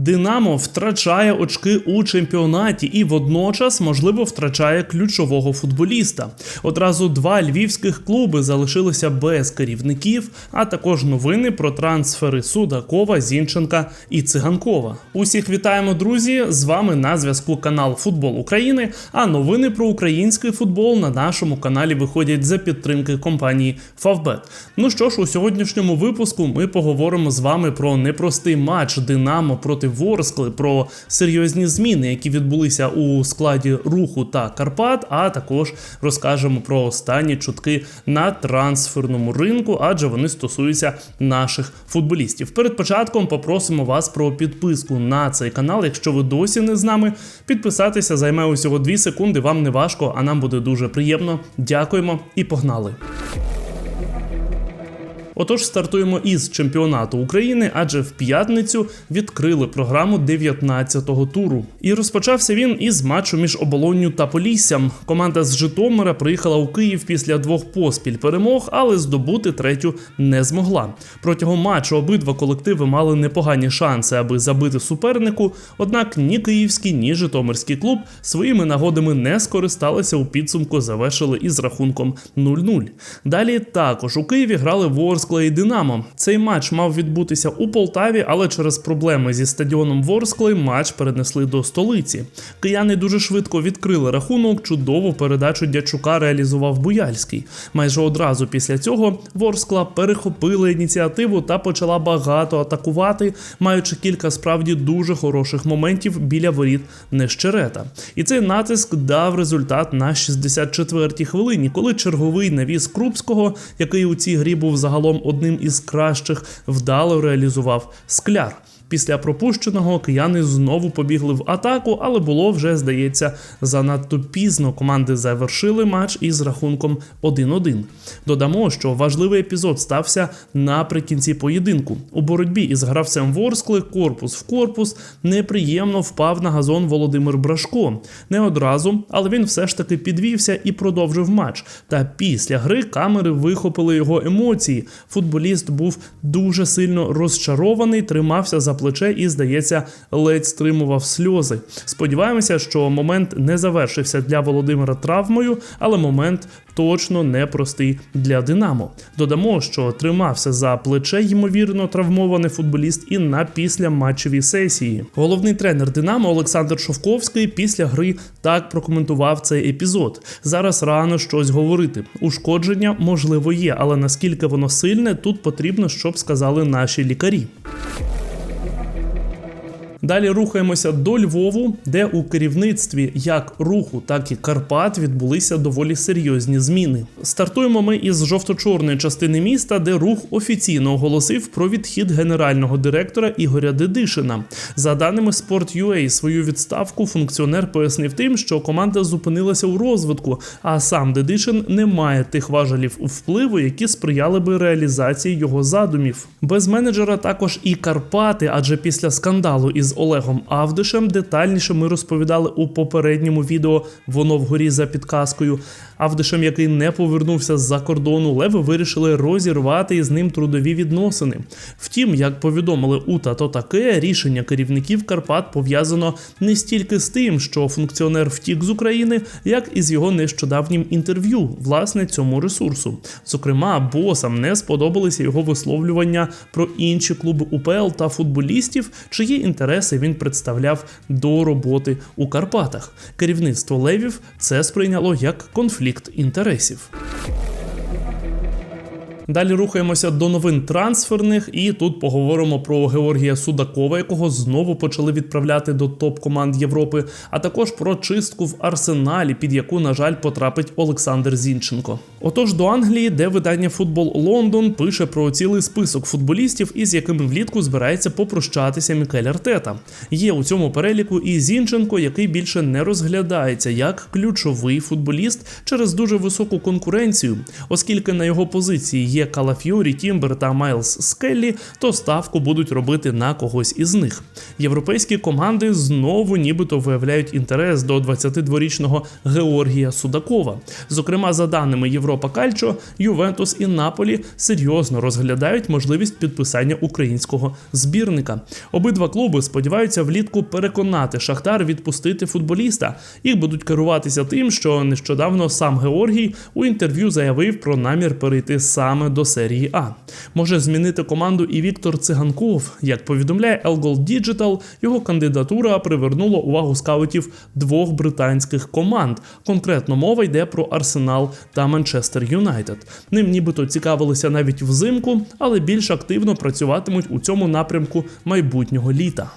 Динамо втрачає очки у чемпіонаті і водночас, можливо, втрачає ключового футболіста. Одразу два львівських клуби залишилися без керівників, а також новини про трансфери Судакова, Зінченка і Циганкова. Усіх вітаємо, друзі! З вами на зв'язку канал Футбол України. А новини про український футбол на нашому каналі виходять за підтримки компанії Favbet. Ну що ж, у сьогоднішньому випуску ми поговоримо з вами про непростий матч Динамо проти Ворскли, про серйозні зміни, які відбулися у складі руху та Карпат. А також розкажемо про останні чутки на трансферному ринку, адже вони стосуються наших футболістів. Перед початком попросимо вас про підписку на цей канал. Якщо ви досі не з нами, підписатися займе усього 2 секунди. Вам не важко, а нам буде дуже приємно. Дякуємо і погнали. Отож, стартуємо із чемпіонату України, адже в п'ятницю відкрили програму 19-го туру. І розпочався він із матчу між оболонню та Поліссям. Команда з Житомира приїхала у Київ після двох поспіль перемог, але здобути третю не змогла. Протягом матчу обидва колективи мали непогані шанси, аби забити супернику. Однак ні київський, ні Житомирський клуб своїми нагодами не скористалися у підсумку, завершили із рахунком 0-0. Далі також у Києві грали Ворскла і Динамо. Цей матч мав відбутися у Полтаві, але через проблеми зі стадіоном Ворскли матч перенесли до столиці. Кияни дуже швидко відкрили рахунок. Чудову передачу Дячука реалізував Буяльський. Майже одразу після цього Ворскла перехопила ініціативу та почала багато атакувати, маючи кілька справді дуже хороших моментів біля воріт Нещерета. І цей натиск дав результат на 64-й хвилині, коли черговий навіс Крупського, який у цій грі був загалом одним із кращих, вдало реалізував скляр. Після пропущеного кияни знову побігли в атаку, але було вже, здається, занадто пізно. Команди завершили матч із рахунком 1-1. Додамо, що важливий епізод стався наприкінці поєдинку. У боротьбі із гравцем Ворскли корпус в корпус неприємно впав на газон Володимир Брашко. Не одразу, але він все ж таки підвівся і продовжив матч. Та після гри камери вихопили його емоції. Футболіст був дуже сильно розчарований, тримався за плече і, здається, ледь стримував сльози. Сподіваємося, що момент не завершився для Володимира травмою, але момент точно непростий для Динамо. Додамо, що тримався за плече, ймовірно, травмований футболіст і на післяматчевій сесії. Головний тренер Динамо Олександр Шовковський після гри так прокоментував цей епізод. Зараз рано щось говорити. Ушкодження можливо є, але наскільки воно сильне, тут потрібно, щоб сказали наші лікарі. Далі рухаємося до Львову, де у керівництві як руху, так і Карпат відбулися доволі серйозні зміни. Стартуємо ми із жовто-чорної частини міста, де рух офіційно оголосив про відхід генерального директора Ігоря Дедишина. За даними Sport.ua, свою відставку функціонер пояснив тим, що команда зупинилася у розвитку, а сам Дедишин не має тих важелів впливу, які сприяли би реалізації його задумів. Без менеджера також і Карпати, адже після скандалу із Олегом Авдишем детальніше ми розповідали у попередньому відео Воно вгорі за підказкою. Авдишем, який не повернувся з-за кордону, леви вирішили розірвати із ним трудові відносини. Втім, як повідомили УТА, то таке рішення керівників Карпат пов'язано не стільки з тим, що функціонер втік з України, як і з його нещодавнім інтерв'ю, власне, цьому ресурсу. Зокрема, босам не сподобалися його висловлювання про інші клуби УПЛ та футболістів, чиї інтереси він представляв до роботи у Карпатах. Керівництво левів це сприйняло як конфлікт інтересів. Далі рухаємося до новин трансферних, і тут поговоримо про Георгія Судакова, якого знову почали відправляти до топ-команд Європи, а також про чистку в арсеналі, під яку, на жаль, потрапить Олександр Зінченко. Отож, до Англії, де видання Футбол Лондон пише про цілий список футболістів, із якими влітку збирається попрощатися Мікель Артета. Є у цьому переліку і Зінченко, який більше не розглядається як ключовий футболіст через дуже високу конкуренцію, оскільки на його позиції є Калаф'юрі, Тімбер та Майлз Скеллі, то ставку будуть робити на когось із них. Європейські команди знову нібито виявляють інтерес до 22-річного Георгія Судакова. Зокрема, за даними Європа Кальчо, Ювентус і Наполі серйозно розглядають можливість підписання українського збірника. Обидва клуби сподіваються влітку переконати Шахтар відпустити футболіста. Їх будуть керуватися тим, що нещодавно сам Георгій у інтерв'ю заявив про намір перейти саме до серії А. Може змінити команду і Віктор Циганков. Як повідомляє Elgol Digital, його кандидатура привернула увагу скаутів двох британських команд. Конкретно мова йде про Арсенал та Манчестер Юнайтед. Ним нібито цікавилися навіть взимку, але більш активно працюватимуть у цьому напрямку майбутнього літа.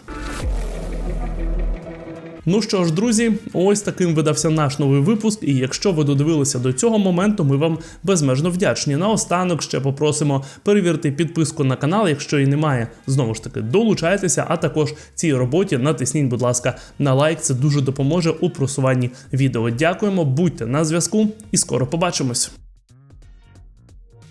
Ну що ж, друзі, ось таким видався наш новий випуск. І якщо ви додивилися до цього моменту, ми вам безмежно вдячні. Наостанок ще попросимо перевірити підписку на канал, якщо її немає. Знову ж таки, долучайтеся, а також цій роботі натисніть, будь ласка, на лайк. Це дуже допоможе у просуванні відео. Дякуємо, будьте на зв'язку і скоро побачимось.